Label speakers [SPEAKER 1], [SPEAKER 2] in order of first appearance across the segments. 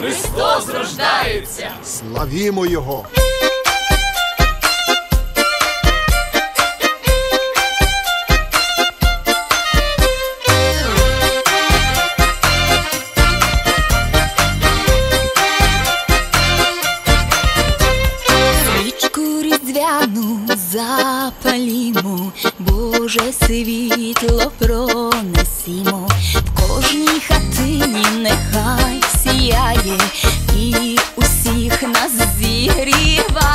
[SPEAKER 1] Христос рождається!
[SPEAKER 2] Славімо Його!
[SPEAKER 3] Запалімо, Боже світло пронесімо, і усіх нас зігріває.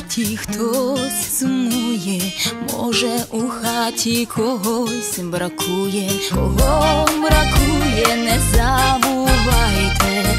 [SPEAKER 3] Хаті хтось сумує, може, у хаті когось бракує, кого бракує, не забувайте,